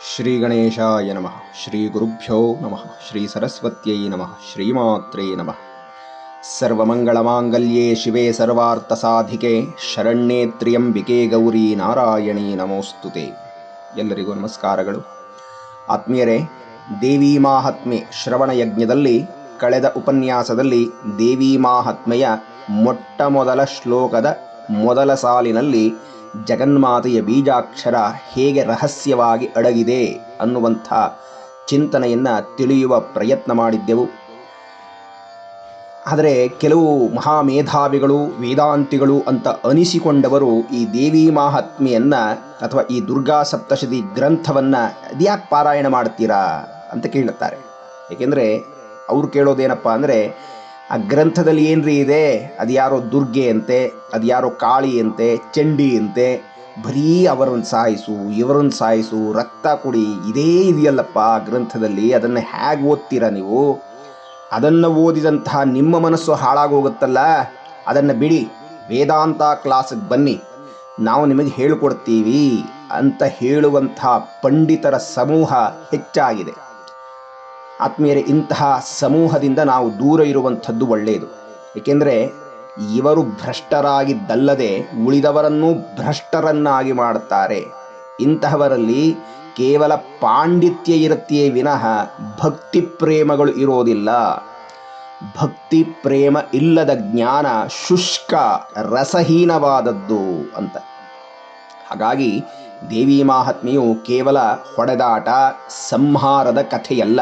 ಶ್ರೀ ಗಣೇಶಾಯ ನಮಃ ಶ್ರೀ ಗುರುಭ್ಯೋ ನಮಃ ಶ್ರೀ ಸರಸ್ವತ್ಯೈ ನಮಃ ಶ್ರೀಮಾತ್ರೇ ನಮಃ ಸರ್ವಮಂಗಳಮಾಂಗಲ್ಯೇ ಶಿವೆ ಸರ್ವಾರ್ಥಸಾಧಿಕೆ ಶರಣ್ಯೇ ತ್ರಿಯಂಬಿಕೆ ಗೌರಿ ನಾರಾಯಣಿ ನಮೋಸ್ತುತೆ ಎಲ್ಲರಿಗೂ ನಮಸ್ಕಾರಗಳು. ಆತ್ಮೀಯರೇ, ದೇವಿ ಮಾಹಾತ್ಮೆ ಶ್ರವಣ ಯಜ್ಞದಲ್ಲಿ, ಕಳೆದ ಉಪನ್ಯಾಸದಲ್ಲಿ ದೇವಿ ಮಾಹಾತ್ಮೆಯ ಮೊಟ್ಟ ಮೊದಲ ಶ್ಲೋಕದ ಮೊದಲ ಸಾಲಿನಲ್ಲಿ ಜಗನ್ಮಾತೆಯ ಬೀಜಾಕ್ಷರ ಹೇಗೆ ರಹಸ್ಯವಾಗಿ ಅಡಗಿದೆ ಅನ್ನುವಂಥ ಚಿಂತನೆಯನ್ನು ತಿಳಿಯುವ ಪ್ರಯತ್ನ ಮಾಡಿದ್ದೆವು. ಆದರೆ ಕೆಲವು ಮಹಾಮೇಧಾವಿಗಳು, ವೇದಾಂತಿಗಳು ಅಂತ ಅನಿಸಿಕೊಂಡವರು ಈ ದೇವಿ ಮಾಹಾತ್ಮೆಯನ್ನು ಅಥವಾ ಈ ದುರ್ಗಾ ಸಪ್ತಶತಿ ಗ್ರಂಥವನ್ನು ಅದ್ಯಾಕೆ ಪಾರಾಯಣ ಮಾಡ್ತೀರಾ ಅಂತ ಕೇಳುತ್ತಾರೆ ಏಕೆಂದರೆ ಅವರು ಕೇಳೋದೇನಪ್ಪ ಅಂದರೆ ಆ ಗ್ರಂಥದಲ್ಲಿ ಏನ್ರಿ ಇದೆ? ಅದು ಯಾರೋ ದುರ್ಗೆ ಅಂತೆ, ಅದು ಯಾರೋ ಕಾಳಿ ಅಂತೆ, ಚಂಡಿ ಅಂತೆ, ಬರೀ ಅವರನ್ನು ಸಾಯಿಸು, ಇವರನ್ನು ಸಾಯಿಸು, ರಕ್ತ ಕುಡಿ, ಇದೇ ಇದೆಯಲ್ಲಪ್ಪ ಗ್ರಂಥದಲ್ಲಿ, ಅದನ್ನು ಹೇಗೆ ಓದ್ತೀರಾ ನೀವು? ಅದನ್ನು ಓದಿದಂತಹ ನಿಮ್ಮ ಮನಸ್ಸು ಹಾಳಾಗೋಗುತ್ತಲ್ಲ? ಅದನ್ನು ಬಿಡಿ, ವೇದಾಂತ ಕ್ಲಾಸಿಗೆ ಬನ್ನಿ. ನಾವು ನಿಮಗೆ ಹೇಳಿಕೊಡ್ತೀವಿ ಅಂತ ಹೇಳುವಂಥ ಪಂಡಿತರ ಸಮೂಹ ಹೆಚ್ಚಾಗಿದೆ. ಆತ್ಮೀಯರೇ, ಇಂತಹ ಸಮೂಹದಿಂದ ನಾವು ದೂರ ಇರುವಂಥದ್ದು ಒಳ್ಳೆಯದು. ಏಕೆಂದರೆ ಇವರು ಭ್ರಷ್ಟರಾಗಿದ್ದಲ್ಲದೆ ಉಳಿದವರನ್ನೂ ಭ್ರಷ್ಟರನ್ನಾಗಿ ಮಾಡುತ್ತಾರೆ. ಇಂತಹವರಲ್ಲಿ ಕೇವಲ ಪಾಂಡಿತ್ಯ ಇರುತ್ತೆಯೇ ವಿನಃ ಭಕ್ತಿ ಪ್ರೇಮಗಳು ಇರೋದಿಲ್ಲ. ಭಕ್ತಿ ಪ್ರೇಮ ಇಲ್ಲದ ಜ್ಞಾನ ಶುಷ್ಕ ರಸಹೀನವಾದದ್ದು ಅಂತ. ಹಾಗಾಗಿ ದೇವಿ ಮಾಹಾತ್ಮೆಯು ಕೇವಲ ಹೊಡೆದಾಟ, ಸಂಹಾರದ ಕಥೆಯಲ್ಲ.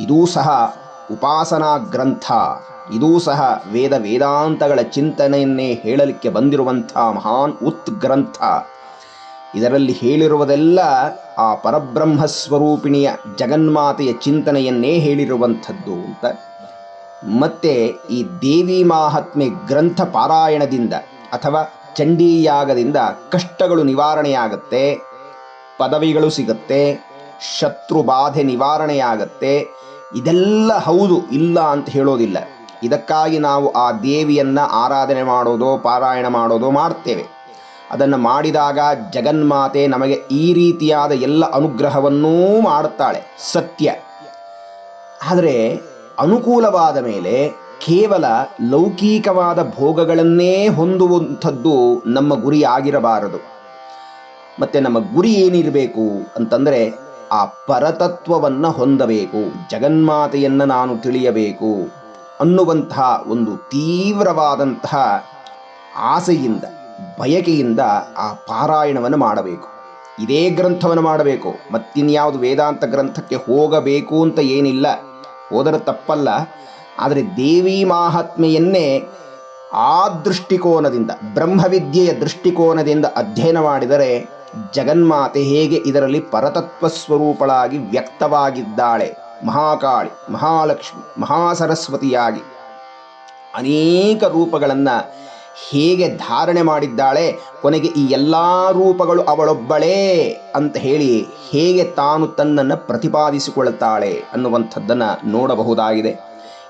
ಇದೂ ಸಹ ಉಪಾಸನಾ ಗ್ರಂಥ ಇದೂ ಸಹ ವೇದ ವೇದಾಂತಗಳ ಚಿಂತನೆಯನ್ನೇ ಹೇಳಲಿಕ್ಕೆ ಬಂದಿರುವಂಥ ಮಹಾನ್ ಉತ್ ಗ್ರಂಥ ಇದರಲ್ಲಿ ಹೇಳಿರುವುದೆಲ್ಲ ಆ ಪರಬ್ರಹ್ಮ ಸ್ವರೂಪಿಣಿಯ ಜಗನ್ಮಾತೆಯ ಚಿಂತನೆಯನ್ನೇ ಹೇಳಿರುವಂಥದ್ದು ಅಂತ. ಮತ್ತೆ ಈ ದೇವಿ ಮಾಹಾತ್ಮೆ ಗ್ರಂಥ ಪಾರಾಯಣದಿಂದ ಅಥವಾ ಚಂಡೀಯಾಗದಿಂದ ಕಷ್ಟಗಳು ನಿವಾರಣೆಯಾಗತ್ತೆ, ಪದವಿಗಳು ಸಿಗತ್ತೆ ಶತ್ರು ಬಾಧೆ ನಿವಾರಣೆಯಾಗತ್ತೆ ಇದೆಲ್ಲ ಹೌದು, ಇಲ್ಲ ಅಂತ ಹೇಳೋದಿಲ್ಲ. ಇದಕ್ಕಾಗಿ ನಾವು ಆ ದೇವಿಯನ್ನು ಆರಾಧನೆ ಮಾಡೋದು, ಪಾರಾಯಣ ಮಾಡೋದು ಮಾಡ್ತೇವೆ. ಅದನ್ನು ಮಾಡಿದಾಗ ಜಗನ್ಮಾತೆ ನಮಗೆ ಈ ರೀತಿಯಾದ ಎಲ್ಲ ಅನುಗ್ರಹವನ್ನೂ ಮಾಡುತ್ತಾಳೆ ಸತ್ಯ. ಆದರೆ ಅನುಕೂಲವಾದ ಮೇಲೆ ಕೇವಲ ಲೌಕಿಕವಾದ ಭೋಗಗಳನ್ನೇ ಹೊಂದುವಂಥದ್ದು ನಮ್ಮ ಗುರಿ ಆಗಿರಬಾರದು. ಮತ್ತೆ ನಮ್ಮ ಗುರಿ ಏನಿರಬೇಕು ಅಂತಂದರೆ ಆ ಪರತತ್ವವನ್ನು ಹೊಂದಬೇಕು, ಜಗನ್ಮಾತೆಯನ್ನು ನಾನು ತಿಳಿಯಬೇಕು ಅನ್ನುವಂತಹ ಒಂದು ತೀವ್ರವಾದಂತಹ ಆಸೆಯಿಂದ, ಬಯಕೆಯಿಂದ ಆ ಪಾರಾಯಣವನ್ನು ಮಾಡಬೇಕು. ಇದೇ ಗ್ರಂಥವನ್ನು ಮಾಡಬೇಕು. ಮತ್ತಿನ್ಯಾವುದು ವೇದಾಂತ ಗ್ರಂಥಕ್ಕೆ ಹೋಗಬೇಕು ಅಂತ ಏನಿಲ್ಲ. ಹೋದರೆ ತಪ್ಪಲ್ಲ. ಆದರೆ ದೇವಿ ಮಾಹಾತ್ಮೆಯನ್ನೇ ಆ ದೃಷ್ಟಿಕೋನದಿಂದ, ಬ್ರಹ್ಮವಿದ್ಯೆಯ ದೃಷ್ಟಿಕೋನದಿಂದ ಅಧ್ಯಯನ ಮಾಡಿದರೆ ಜಗನ್ಮಾತೆ ಹೇಗೆ ಇದರಲ್ಲಿ ಪರತತ್ವ ಸ್ವರೂಪಳಾಗಿ ವ್ಯಕ್ತವಾಗಿದ್ದಾಳೆ. ಮಹಾಕಾಳಿ, ಮಹಾಲಕ್ಷ್ಮಿ, ಮಹಾಸರಸ್ವತಿಯಾಗಿ. ಅನೇಕ ರೂಪಗಳನ್ನು ಹೇಗೆ ಧಾರಣೆ ಮಾಡಿದ್ದಾಳೆ, ಕೊನೆಗೆ ಈ ಎಲ್ಲ ರೂಪಗಳು ಅವಳೊಬ್ಬಳೇ ಅಂತ ಹೇಳಿ ಹೇಗೆ ತಾನು ತನ್ನನ್ನು ಪ್ರತಿಪಾದಿಸಿಕೊಳ್ಳುತ್ತಾಳೆ ಅನ್ನುವಂಥದ್ದನ್ನು ನೋಡಬಹುದಾಗಿದೆ.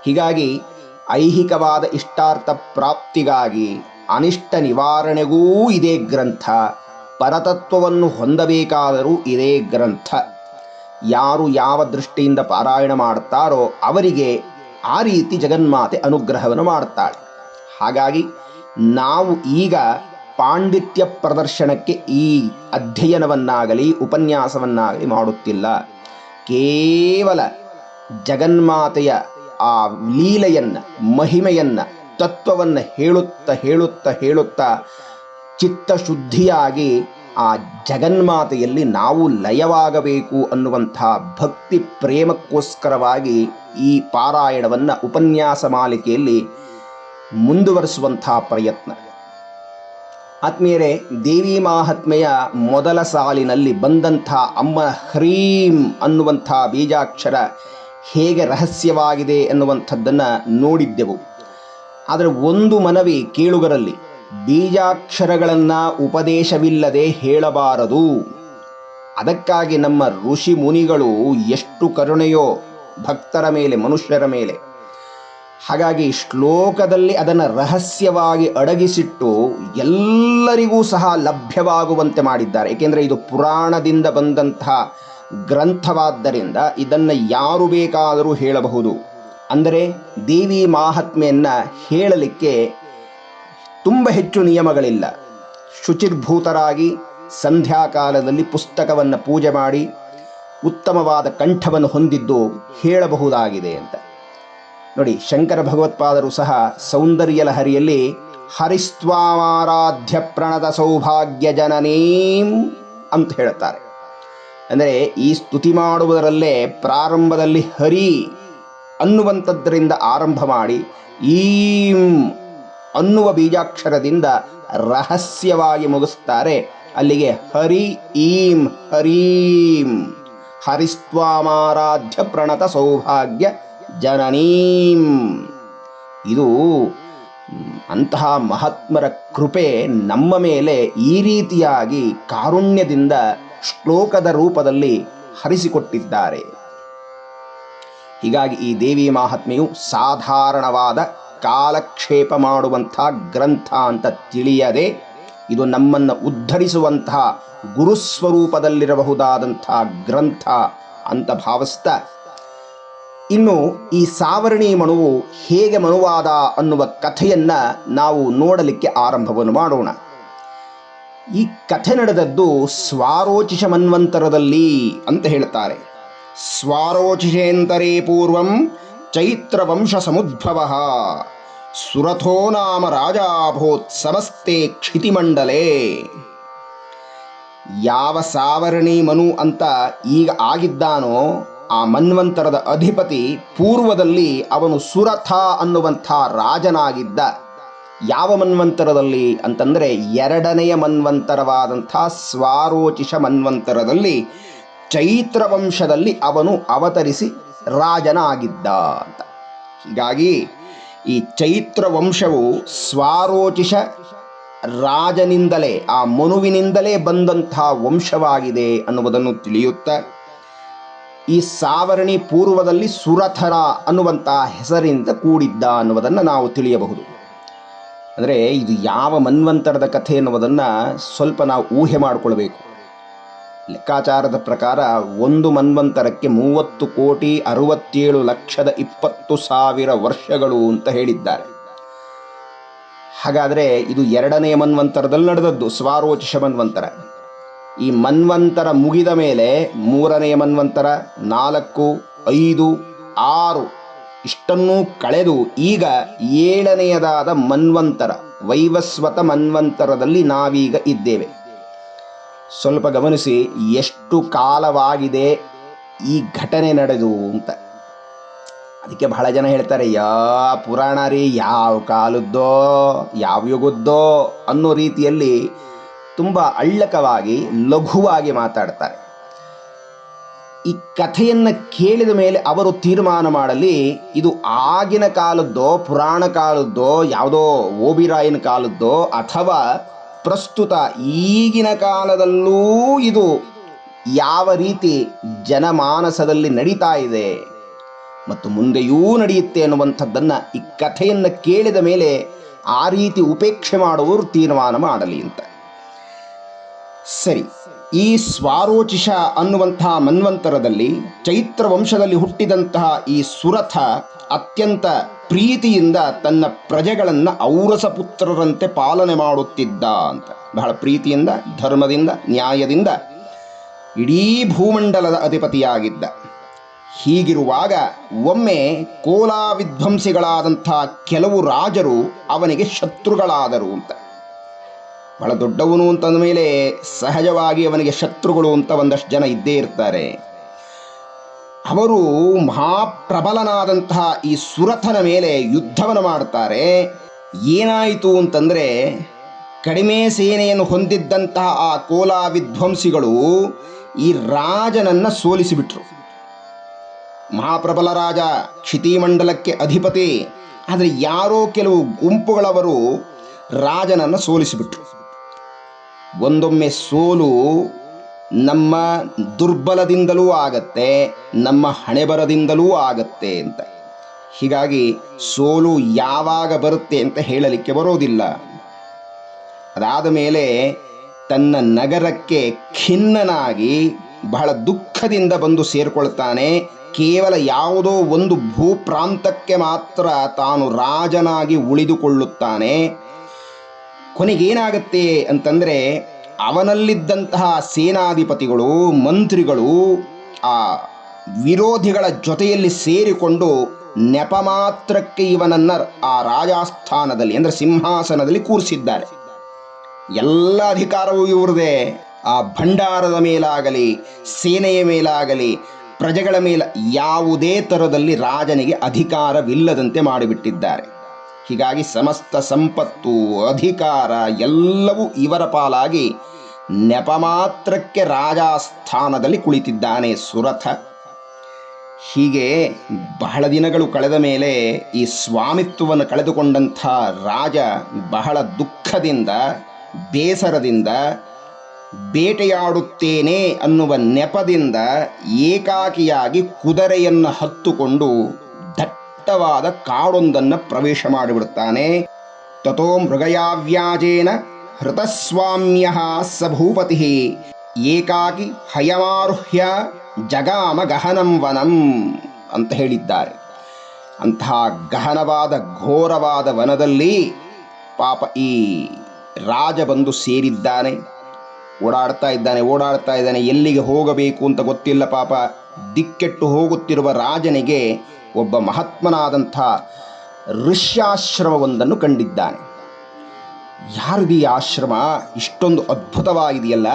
ಹೀಗಾಗಿ ಐಹಿಕವಾದ ಇಷ್ಟಾರ್ಥ ಪ್ರಾಪ್ತಿಗಾಗಿ ಅನಿಷ್ಟ ನಿವಾರಣೆಗೂ ಇದೇ ಗ್ರಂಥ ಪರತತ್ವವನ್ನು ಹೊಂದಬೇಕಾದರೂ ಇದೇ ಗ್ರಂಥ. ಯಾರು ಯಾವ ದೃಷ್ಟಿಯಿಂದ ಪಾರಾಯಣ ಮಾಡುತ್ತಾರೋ ಅವರಿಗೆ ಆ ರೀತಿ ಜಗನ್ಮಾತೆ ಅನುಗ್ರಹವನ್ನು ಮಾಡುತ್ತಾಳೆ ಹಾಗಾಗಿ ನಾವು ಈಗ ಪಾಂಡಿತ್ಯ ಪ್ರದರ್ಶನಕ್ಕೆ ಈ ಅಧ್ಯಯನವನ್ನಾಗಲಿ, ಉಪನ್ಯಾಸವನ್ನಾಗಲಿ ಮಾಡುತ್ತಿಲ್ಲ. ಕೇವಲ ಜಗನ್ಮಾತೆಯ ಆ ಲೀಲೆಯನ್ನು, ಮಹಿಮೆಯನ್ನು, ತತ್ವವನ್ನು ಹೇಳುತ್ತಾ ಹೇಳುತ್ತಾ ಹೇಳುತ್ತಾ ಚಿತ್ತಶುದ್ಧಿಯಾಗಿ ಆ ಜಗನ್ಮಾತೆಯಲ್ಲಿ ನಾವು ಲಯವಾಗಬೇಕು ಅನ್ನುವಂಥ ಭಕ್ತಿ ಪ್ರೇಮಕ್ಕೋಸ್ಕರವಾಗಿ ಈ ಪಾರಾಯಣವನ್ನು ಉಪನ್ಯಾಸ ಮಾಲಿಕೆಯಲ್ಲಿ ಮುಂದುವರಿಸುವಂಥ ಪ್ರಯತ್ನ. ಆತ್ಮೀಯರೆ, ದೇವಿ ಮಾಹಾತ್ಮೆಯ ಮೊದಲ ಸಾಲಿನಲ್ಲಿ ಬಂದಂಥ ಅಮ್ಮ ಹ್ರೀಂ ಅನ್ನುವಂಥ ಬೀಜಾಕ್ಷರ ಹೇಗೆ ರಹಸ್ಯವಾಗಿದೆ ಎನ್ನುವಂಥದ್ದನ್ನು ನೋಡಿದ್ದೆವು. ಆದರೆ ಒಂದು ಮನವಿ ಕೇಳುಗರಲ್ಲಿ ಬೀಜಾಕ್ಷರಗಳನ್ನು ಉಪದೇಶವಿಲ್ಲದೆ ಹೇಳಬಾರದು. ಅದಕ್ಕಾಗಿ ನಮ್ಮ ಋಷಿ ಮುನಿಗಳು ಎಷ್ಟು ಕರುಣೆಯೋ ಭಕ್ತರ ಮೇಲೆ, ಮನುಷ್ಯರ ಮೇಲೆ. ಹಾಗಾಗಿ ಶ್ಲೋಕದಲ್ಲಿ ಅದನ್ನು ರಹಸ್ಯವಾಗಿ ಅಡಗಿಸಿಟ್ಟು ಎಲ್ಲರಿಗೂ ಸಹ ಲಭ್ಯವಾಗುವಂತೆ ಮಾಡಿದ್ದಾರೆ. ಏಕೆಂದರೆ ಇದು ಪುರಾಣದಿಂದ ಬಂದಂತಹ ಗ್ರಂಥವಾದ್ದರಿಂದ ಇದನ್ನು ಯಾರು ಬೇಕಾದರೂ ಹೇಳಬಹುದು. ಅಂದರೆ ದೇವಿ ಮಾಹಾತ್ಮೆಯನ್ನು ಹೇಳಲಿಕ್ಕೆ ತುಂಬ ಹೆಚ್ಚು ನಿಯಮಗಳಿಲ್ಲ. ಶುಚಿರ್ಭೂತರಾಗಿ ಸಂಧ್ಯಾಕಾಲದಲ್ಲಿ ಪುಸ್ತಕವನ್ನು ಪೂಜೆ ಮಾಡಿ ಉತ್ತಮವಾದ ಕಂಠವನ್ನು ಹೊಂದಿದ್ದು ಹೇಳಬಹುದಾಗಿದೆ ಅಂತ. ನೋಡಿ, ಶಂಕರ ಭಗವತ್ಪಾದರು ಸಹ ಸೌಂದರ್ಯ ಲಹರಿಯಲ್ಲಿ ಹರಿಸ್ವಾಮಾರಾಧ್ಯ ಪ್ರಣತ ಸೌಭಾಗ್ಯ ಜನನೀಂ ಅಂತ ಹೇಳುತ್ತಾರೆ. ಅಂದರೆ, ಈ ಸ್ತುತಿ ಮಾಡುವುದರಲ್ಲೇ ಪ್ರಾರಂಭದಲ್ಲಿ ಹರಿ ಅನ್ನುವಂಥದ್ದರಿಂದ ಆರಂಭ ಮಾಡಿ, ಈಂ ಅನ್ನುವ ಬೀಜಾಕ್ಷರದಿಂದ ರಹಸ್ಯವಾಗಿ ಮುಗಿಸ್ತಾರೆ. ಅಲ್ಲಿಗೆ ಹರಿ ಈಂ, ಹರೀಂ ಹರಿಸ್ವಾಮಾರಾಧ್ಯ ಪ್ರಣತ ಸೌಭಾಗ್ಯ ಜನನೀಂ. ಇದು ಅಂತಹ ಮಹಾತ್ಮರ ಕೃಪೆ ನಮ್ಮ ಮೇಲೆ ಈ ರೀತಿಯಾಗಿ ಕಾರುಣ್ಯದಿಂದ ಶ್ಲೋಕದ ರೂಪದಲ್ಲಿ ಹರಿಸಿಕೊಟ್ಟಿದ್ದಾರೆ. ಹೀಗಾಗಿ ಈ ದೇವಿ ಮಹಾತ್ಮೆಯು ಸಾಧಾರಣವಾದ ಕಾಲಕ್ಷೇಪ ಮಾಡುವಂಥ ಗ್ರಂಥ ಅಂತ ತಿಳಿಯದೆ ಇದು ನಮ್ಮನ್ನು ಉದ್ಧರಿಸುವಂತಹ ಗುರುಸ್ವರೂಪದಲ್ಲಿರಬಹುದಾದಂಥ ಗ್ರಂಥ ಅಂತ ಭಾವಿಸ್ತಾ. ಇನ್ನು ಈ ಸಾವರ್ಣಿ ಮನುವು ಹೇಗೆ ಮನುವಾದ ಅನ್ನುವ ಕಥೆಯನ್ನು ನಾವು ನೋಡಲಿಕ್ಕೆ ಆರಂಭವನ್ನು ಮಾಡೋಣ. ಈ ಕಥೆ ನಡೆದದ್ದು ಸ್ವಾರೋಚಿಷ ಮನ್ವಂತರದಲ್ಲಿ ಅಂತ ಹೇಳ್ತಾರೆ. ಸ್ವಾರೋಚಿಷೇಂತರೇ ಪೂರ್ವಂ ಚೈತ್ರ ವಂಶ ಸಮುದ್ಭವ ಸುರಥೋ ನಾಮ ರಾಜಾಭೂತ್ ಸಮಸ್ತೆ ಕ್ಷಿತಿಮಂಡಲೇ ಯಾವ ಸಾವರಣಿ ಮನು ಅಂತ ಈಗ ಆಗಿದ್ದಾನೋ, ಆ ಮನ್ವಂತರದ ಅಧಿಪತಿ ಪೂರ್ವದಲ್ಲಿ ಅವನು ಸುರಥ ಅನ್ನುವಂಥ ರಾಜನಾಗಿದ್ದ. ಯಾವ ಮನ್ವಂತರದಲ್ಲಿ ಅಂತಂದರೆ ಎರಡನೆಯ ಮನ್ವಂತರವಾದಂಥ ಸ್ವಾರೋಚಿಷ ಮನ್ವಂತರದಲ್ಲಿ ಚೈತ್ರ ವಂಶದಲ್ಲಿ ಅವನು ಅವತರಿಸಿ ರಾಜನಾಗಿದ್ದ ಅಂತ. ಹೀಗಾಗಿ ಈ ಚೈತ್ರ ವಂಶವು ಸ್ವಾರೋಚಿಷ ರಾಜನಿಂದಲೇ, ಆ ಮನುವಿನಿಂದಲೇ ಬಂದಂತಹ ವಂಶವಾಗಿದೆ ಅನ್ನುವುದನ್ನು ತಿಳಿಯುತ್ತಾ ಈ ಸಾವರಣಿ ಪೂರ್ವದಲ್ಲಿ ಸುರಥರ ಅನ್ನುವಂತಹ ಹೆಸರಿನಿಂದ ಕೂಡಿದ್ದ ಅನ್ನುವುದನ್ನು ನಾವು ತಿಳಿಯಬಹುದು. ಅಂದರೆ ಇದು ಯಾವ ಮನ್ವಂತರದ ಕಥೆ ಅನ್ನುವುದನ್ನು ಸ್ವಲ್ಪ ನಾವು ಊಹೆ ಮಾಡಿಕೊಳ್ಬೇಕು. ಲೆಕ್ಕಾಚಾರದ ಪ್ರಕಾರ ಒಂದು ಮನ್ವಂತರಕ್ಕೆ ಮೂವತ್ತು ಕೋಟಿ ಅರವತ್ತೇಳು ಲಕ್ಷದ ಇಪ್ಪತ್ತು ಸಾವಿರ ವರ್ಷಗಳು ಅಂತ ಹೇಳಿದ್ದಾರೆ. ಹಾಗಾದರೆ ಇದು ಎರಡನೆಯ ಮನ್ವಂತರದಲ್ಲಿ ನಡೆದದ್ದು, ಸ್ವಾರೋಚಿಷ ಮನ್ವಂತರ. ಈ ಮನ್ವಂತರ ಮುಗಿದ ಮೇಲೆ ಮೂರನೆಯ ಮನ್ವಂತರ ನಾಲ್ಕು, ಐದು, ಆರು ಇಷ್ಟನ್ನೂ ಕಳೆದು ಈಗ ಏಳನೆಯದಾದ ಮನ್ವಂತರ, ವೈವಸ್ವತ ಮನ್ವಂತರದಲ್ಲಿ ನಾವೀಗ ಇದ್ದೇವೆ. ಸ್ವಲ್ಪ ಗಮನಿಸಿ, ಎಷ್ಟು ಕಾಲವಾಗಿದೆ ಈ ಘಟನೆ ನಡೆದು ಅಂತ. ಅದಕ್ಕೆ ಬಹಳ ಜನ ಹೇಳ್ತಾರೆ, ಯಾ ಪುರಾಣ ರೀ, ಯಾವ ಕಾಲದ್ದೋ, ಯಾವ ಯುಗದ್ದೋ ಅನ್ನೋ ರೀತಿಯಲ್ಲಿ ತುಂಬ ಅಳ್ಳಕವಾಗಿ, ಲಘುವಾಗಿ ಮಾತಾಡ್ತಾರೆ. ಈ ಕಥೆಯನ್ನು ಕೇಳಿದ ಮೇಲೆ ಅವರು ತೀರ್ಮಾನ ಮಾಡಲಿ, ಇದು ಆಗಿನ ಕಾಲದ್ದೋ, ಪುರಾಣ ಕಾಲದ್ದೋ, ಯಾವುದೋ ಓಬಿರಾಯನ ಕಾಲದ್ದೋ ಅಥವಾ ಪ್ರಸ್ತುತ ಈಗಿನ ಕಾಲದಲ್ಲೂ ಇದು ಯಾವ ರೀತಿ ಜನಮಾನಸದಲ್ಲಿ ನಡೀತಾ ಇದೆ ಮತ್ತು ಮುಂದೆಯೂ ನಡೆಯುತ್ತೆ ಅನ್ನುವಂಥದ್ದನ್ನು ಈ ಕಥೆಯನ್ನು ಕೇಳಿದ ಮೇಲೆ ಆ ರೀತಿ ಉಪೇಕ್ಷೆ ಮಾಡುವವರು ತೀರ್ಮಾನ ಮಾಡಲಿ ಅಂತ. ಸರಿ ಈ ಸ್ವಾರೋಚಿಷ ಅನ್ನುವಂತಹ ಮನ್ವಂತರದಲ್ಲಿ ಚೈತ್ರ ವಂಶದಲ್ಲಿ ಹುಟ್ಟಿದಂತಹ ಈ ಸುರಥ ಅತ್ಯಂತ ಪ್ರೀತಿಯಿಂದ ತನ್ನ ಪ್ರಜೆಗಳನ್ನು ಔರಸ ಪುತ್ರರಂತೆ ಪಾಲನೆ ಮಾಡುತ್ತಿದ್ದ ಅಂತ. ಬಹಳ ಪ್ರೀತಿಯಿಂದ, ಧರ್ಮದಿಂದ, ನ್ಯಾಯದಿಂದ ಇಡೀ ಭೂಮಂಡಲದ ಅಧಿಪತಿಯಾಗಿದ್ದ. ಹೀಗಿರುವಾಗ ಒಮ್ಮೆ ಕೋಲಾ ವಿಧ್ವಂಸಿಗಳಾದಂಥ ಕೆಲವು ರಾಜರು ಅವನಿಗೆ ಶತ್ರುಗಳಾದರು ಅಂತ. ಬಹಳ ದೊಡ್ಡವನು ಅಂತಂದ ಮೇಲೆ ಸಹಜವಾಗಿ ಅವನಿಗೆ ಶತ್ರುಗಳು ಅಂತ ಒಂದಷ್ಟು ಜನ ಇದ್ದೇ ಇರ್ತಾರೆ. ಅವರು ಮಹಾಪ್ರಬಲನಾದಂತಹ ಈ ಸುರಥನ ಮೇಲೆ ಯುದ್ಧವನ್ನು ಮಾಡ್ತಾರೆ. ಏನಾಯಿತು ಅಂತಂದರೆ ಕಡಿಮೆ ಸೇನೆಯನ್ನು ಹೊಂದಿದ್ದಂತಹ ಆ ಕೋಲಾ ವಿಧ್ವಂಸಿಗಳು ಈ ರಾಜನನ್ನು ಸೋಲಿಸಿಬಿಟ್ರು. ಮಹಾಪ್ರಬಲ ರಾಜ ಕ್ಷಿತಿಮಂಡಲಕ್ಕೆ ಅಧಿಪತಿ, ಆದರೆ ಯಾರೋ ಕೆಲವು ಗುಂಪುಗಳವರು ರಾಜನನ್ನು ಸೋಲಿಸಿಬಿಟ್ರು. ಒಂದೊಮ್ಮೆ ಸೋಲು ನಮ್ಮ ದುರ್ಬಲದಿಂದಲೂ ಆಗತ್ತೆ, ನಮ್ಮ ಹಣೆಬರದಿಂದಲೂ ಆಗತ್ತೆ ಅಂತ. ಹೀಗಾಗಿ ಸೋಲು ಯಾವಾಗ ಬರುತ್ತೆ ಅಂತ ಹೇಳಲಿಕ್ಕೆ ಬರೋದಿಲ್ಲ. ಅದಾದ ಮೇಲೆ ತನ್ನ ನಗರಕ್ಕೆ ಖಿನ್ನನಾಗಿ ಬಹಳ ದುಃಖದಿಂದ ಬಂದು ಸೇರಿಕೊಳ್ತಾನೆ. ಕೇವಲ ಯಾವುದೋ ಒಂದು ಭೂಪ್ರಾಂತಕ್ಕೆ ಮಾತ್ರ ತಾನು ರಾಜನಾಗಿ ಉಳಿದುಕೊಳ್ಳುತ್ತಾನೆ. ಕೊನೆಗೇನಾಗತ್ತೆ ಅಂತಂದರೆ ಅವನಲ್ಲಿದ್ದಂತಹ ಸೇನಾಧಿಪತಿಗಳು, ಮಂತ್ರಿಗಳು, ಆ ವಿರೋಧಿಗಳ ಜೊತೆಯಲ್ಲಿ ಸೇರಿಕೊಂಡು ನೆಪ ಮಾತ್ರಕ್ಕೆ ಇವನನ್ನು ಆ ರಾಜಸ್ಥಾನದಲ್ಲಿ ಅಂದರೆ ಸಿಂಹಾಸನದಲ್ಲಿ ಕೂರಿಸಿದ್ದಾರೆ. ಎಲ್ಲ ಅಧಿಕಾರವೂ ಇವ್ರದೇ ಆ ಭಂಡಾರದ ಮೇಲಾಗಲಿ, ಸೇನೆಯ ಮೇಲಾಗಲಿ, ಪ್ರಜೆಗಳ ಮೇಲೆ ಯಾವುದೇ ಥರದಲ್ಲಿ ರಾಜನಿಗೆ ಅಧಿಕಾರವಿಲ್ಲದಂತೆ ಮಾಡಿಬಿಟ್ಟಿದ್ದಾರೆ. ಹೀಗಾಗಿ ಸಮಸ್ತ ಸಂಪತ್ತು, ಅಧಿಕಾರ ಎಲ್ಲವೂ ಇವರ ಪಾಲಾಗಿ ನೆಪ ಮಾತ್ರಕ್ಕೆ ರಾಜಸ್ಥಾನದಲ್ಲಿ ಕುಳಿತಿದ್ದಾನೆ ಸುರಥ. ಹೀಗೆ ಬಹಳ ದಿನಗಳು ಕಳೆದ ಮೇಲೆ ಈ ಸ್ವಾಮಿತ್ವವನ್ನು ಕಳೆದುಕೊಂಡಂಥ ರಾಜ ಬಹಳ ದುಃಖದಿಂದ, ಬೇಸರದಿಂದ, ಬೇಟೆಯಾಡುತ್ತೇನೆ ಅನ್ನುವ ನೆಪದಿಂದ ಏಕಾಕಿಯಾಗಿ ಕುದುರೆಯನ್ನು ಹತ್ತುಕೊಂಡು ದಟ್ಟವಾದ ಕಾಡೊಂದನ್ನು ಪ್ರವೇಶ ಮಾಡಿಬಿಡುತ್ತಾನೆ. ತಥೋ ಮೃಗಯಾವ್ಯಾಜೇನ ಹೃತಸ್ವಾಮ್ಯ ಸ ಭೂಪತಿ. ಏಕಾಕಿ ಹಯಮಾರುಹ್ಯ ಜಗಾಮ ಗಹನಂ ವನಂ ಅಂತ ಹೇಳಿದ್ದಾರೆ. ಅಂತಹ ಗಹನವಾದ, ಘೋರವಾದ ವನದಲ್ಲಿ ಪಾಪ ಈ ರಾಜ ಬಂದು ಸೇರಿದ್ದಾನೆ. ಓಡಾಡ್ತಾ ಇದ್ದಾನೆ ಓಡಾಡ್ತಾ ಇದ್ದಾನೆ, ಎಲ್ಲಿಗೆ ಹೋಗಬೇಕು ಅಂತ ಗೊತ್ತಿಲ್ಲ ಪಾಪ. ದಿಕ್ಕೆಟ್ಟು ಹೋಗುತ್ತಿರುವ ರಾಜನಿಗೆ ಒಬ್ಬ ಮಹಾತ್ಮನಾದಂಥ ಋಷ್ಯಾಶ್ರಮವೊಂದನ್ನು ಕಂಡಿದ್ದಾನೆ. ಯಾರಿದು ಈ ಆಶ್ರಮ? ಇಷ್ಟೊಂದು ಅದ್ಭುತವಾಗಿದೆಯಲ್ಲ.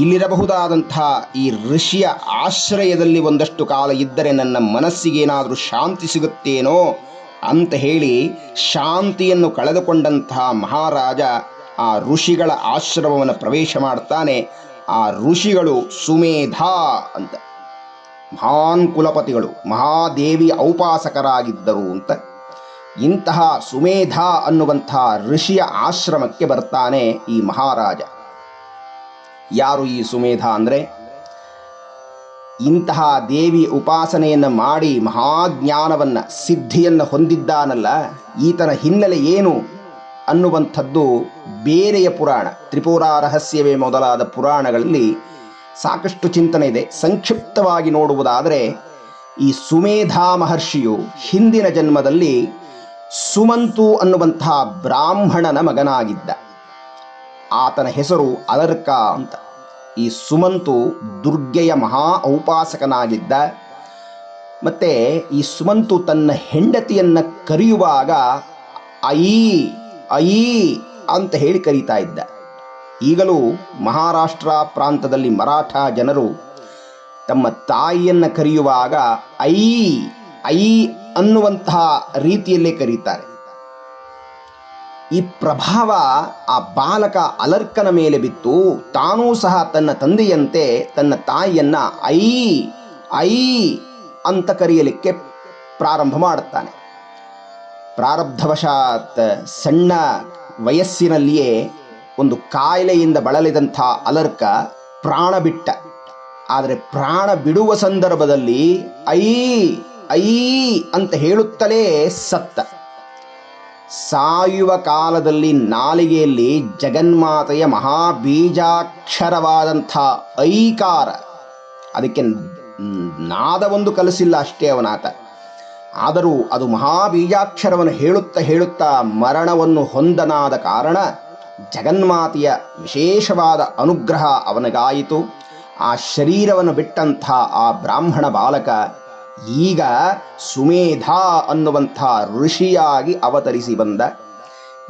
ಇಲ್ಲಿರಬಹುದಾದಂಥ ಈ ಋಷಿಯ ಆಶ್ರಯದಲ್ಲಿ ಒಂದಷ್ಟು ಕಾಲ ಇದ್ದರೆ ನನ್ನ ಮನಸ್ಸಿಗೇನಾದರೂ ಶಾಂತಿ ಸಿಗುತ್ತೇನೋ ಅಂತ ಹೇಳಿ ಶಾಂತಿಯನ್ನು ಕಳೆದುಕೊಂಡಂತಹ ಮಹಾರಾಜ ಆ ಋಷಿಗಳ ಆಶ್ರಮವನ್ನು ಪ್ರವೇಶ ಮಾಡ್ತಾನೆ. ಆ ಋಷಿಗಳು ಸುಮೇಧ ಅಂತ. ಮಹಾನ್ ಕುಲಪತಿಗಳು, ಮಹಾದೇವಿ ಔಪಾಸಕರಾಗಿದ್ದರು ಅಂತ ಇಂತಹ ಸುಮೇಧ ಅನ್ನುವಂತಹ ಋಷಿಯ ಆಶ್ರಮಕ್ಕೆ ಬರ್ತಾನೆ ಈ ಮಹಾರಾಜ. ಯಾರು ಈ ಸುಮೇಧ ಅಂದರೆ? ಇಂತಹ ದೇವಿ ಉಪಾಸನೆಯನ್ನು ಮಾಡಿ ಮಹಾಜ್ಞಾನವನ್ನು, ಸಿದ್ಧಿಯನ್ನು ಹೊಂದಿದ್ದಾನಲ್ಲ, ಈತನ ಹಿನ್ನೆಲೆ ಏನು ಅನ್ನುವಂಥದ್ದು ಬೇರೆಯ ಪುರಾಣ, ತ್ರಿಪುರ ರಹಸ್ಯವೇ ಮೊದಲಾದ ಪುರಾಣಗಳಲ್ಲಿ ಸಾಕಷ್ಟು ಚಿಂತನೆ ಇದೆ. ಸಂಕ್ಷಿಪ್ತವಾಗಿ ನೋಡುವುದಾದರೆ, ಈ ಸುಮೇಧಾ ಮಹರ್ಷಿಯು ಹಿಂದಿನ ಜನ್ಮದಲ್ಲಿ ಸುಮಂತು ಅನ್ನುವಂತಹ ಬ್ರಾಹ್ಮಣನ ಮಗನಾಗಿದ್ದ. ಆತನ ಹೆಸರು ಅಲರ್ಕ ಅಂತ. ಈ ಸುಮಂತು ದುರ್ಗೆಯ ಮಹಾ ಔಪಾಸಕನಾಗಿದ್ದ. ಮತ್ತೆ ಈ ಸುಮಂತು ತನ್ನ ಹೆಂಡತಿಯನ್ನ ಕರೆಯುವಾಗ, ಅಯೀ ಅಯೀ ಅಂತ ಹೇಳಿ ಕರೀತಾ ಇದ್ದ. ಈಗಲೂ ಮಹಾರಾಷ್ಟ್ರ ಪ್ರಾಂತದಲ್ಲಿ ಮರಾಠ ಜನರು ತಮ್ಮ ತಾಯಿಯನ್ನು ಕರೆಯುವಾಗ ಐ ಐ ಅನ್ನುವಂತಹ ರೀತಿಯಲ್ಲೇ ಕರೀತಾರೆ. ಈ ಪ್ರಭಾವ ಆ ಬಾಲಕ ಅಲರ್ಕನ ಮೇಲೆ ಬಿತ್ತು. ತಾನೂ ಸಹ ತನ್ನ ತಂದೆಯಂತೆ ತನ್ನ ತಾಯಿಯನ್ನ ಐ ಐ ಅಂತ ಕರೆಯಲಿಕ್ಕೆ ಪ್ರಾರಂಭ ಮಾಡುತ್ತಾನೆ ಪ್ರಾರಬ್ಧವಶಾತ್ ಸಣ್ಣ ವಯಸ್ಸಿನಲ್ಲಿಯೇ ಒಂದು ಕಾಯಿಲೆಯಿಂದ ಬಳಲಿದಂಥ ಅಲರ್ಕ ಪ್ರಾಣ ಬಿಟ್ಟ. ಆದರೆ ಪ್ರಾಣ ಬಿಡುವ ಸಂದರ್ಭದಲ್ಲಿ ಐ ಐ ಅಂತ ಹೇಳುತ್ತಲೇ ಸತ್ತ. ಸಾಯುವ ಕಾಲದಲ್ಲಿ ನಾಲಿಗೆಯಲ್ಲಿ ಜಗನ್ಮಾತೆಯ ಮಹಾಬೀಜಾಕ್ಷರವಾದಂಥ ಐಕಾರ. ಅದಕ್ಕೆ ನಾದವೊಂದು ಕಲಿಸಿಲ್ಲ ಅಷ್ಟೇ ಅವನಾತ. ಆದರೂ ಅದು ಮಹಾಬೀಜಾಕ್ಷರವನ್ನು ಹೇಳುತ್ತಾ ಹೇಳುತ್ತಾ ಮರಣವನ್ನು ಹೊಂದನಾದ ಕಾರಣ ಜಗನ್ಮಾತೆಯ ವಿಶೇಷವಾದ ಅನುಗ್ರಹ ಅವನಿಗಾಯಿತು. ಆ ಶರೀರವನ್ನು ಬಿಟ್ಟಂಥ ಆ ಬ್ರಾಹ್ಮಣ ಬಾಲಕ ಈಗ ಸುಮೇಧ ಅನ್ನುವಂಥ ಋಷಿಯಾಗಿ ಅವತರಿಸಿ ಬಂದ.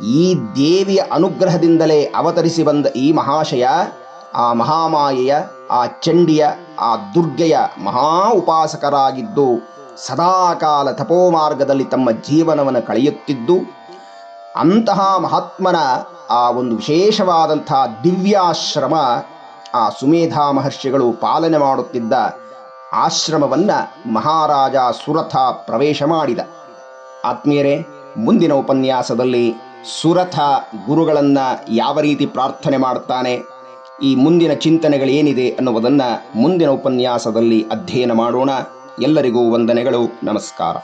ಈ ದೇವಿಯ ಅನುಗ್ರಹದಿಂದಲೇ ಅವತರಿಸಿ ಬಂದ ಈ ಮಹಾಶಯ, ಆ ಮಹಾಮಾಯೆಯ, ಆ ಚಂಡಿಯ, ಆ ದುರ್ಗೆಯ ಮಹಾ ಉಪಾಸಕರಾಗಿದ್ದು ಸದಾಕಾಲ ತಪೋಮಾರ್ಗದಲ್ಲಿ ತಮ್ಮ ಜೀವನವನ್ನು ಕಳೆಯುತ್ತಿದ್ದು, ಅಂತಹ ಮಹಾತ್ಮನ ಆ ಒಂದು ವಿಶೇಷವಾದಂಥ ದಿವ್ಯಾಶ್ರಮ, ಆ ಸುಮೇಧಾ ಮಹರ್ಷಿಗಳು ಪಾಲನೆ ಮಾಡುತ್ತಿದ್ದ ಆಶ್ರಮವನ್ನು ಮಹಾರಾಜ ಸುರಥ ಪ್ರವೇಶ ಮಾಡಿದ. ಆತ್ಮೀಯರೇ, ಮುಂದಿನ ಉಪನ್ಯಾಸದಲ್ಲಿ ಸುರಥ ಗುರುಗಳನ್ನು ಯಾವ ರೀತಿ ಪ್ರಾರ್ಥನೆ ಮಾಡುತ್ತಾನೆ, ಈ ಮುಂದಿನ ಚಿಂತನೆಗಳೇನಿದೆ ಅನ್ನುವುದನ್ನು ಮುಂದಿನ ಉಪನ್ಯಾಸದಲ್ಲಿ ಅಧ್ಯಯನ ಮಾಡೋಣ. ಎಲ್ಲರಿಗೂ ವಂದನೆಗಳು, ನಮಸ್ಕಾರ.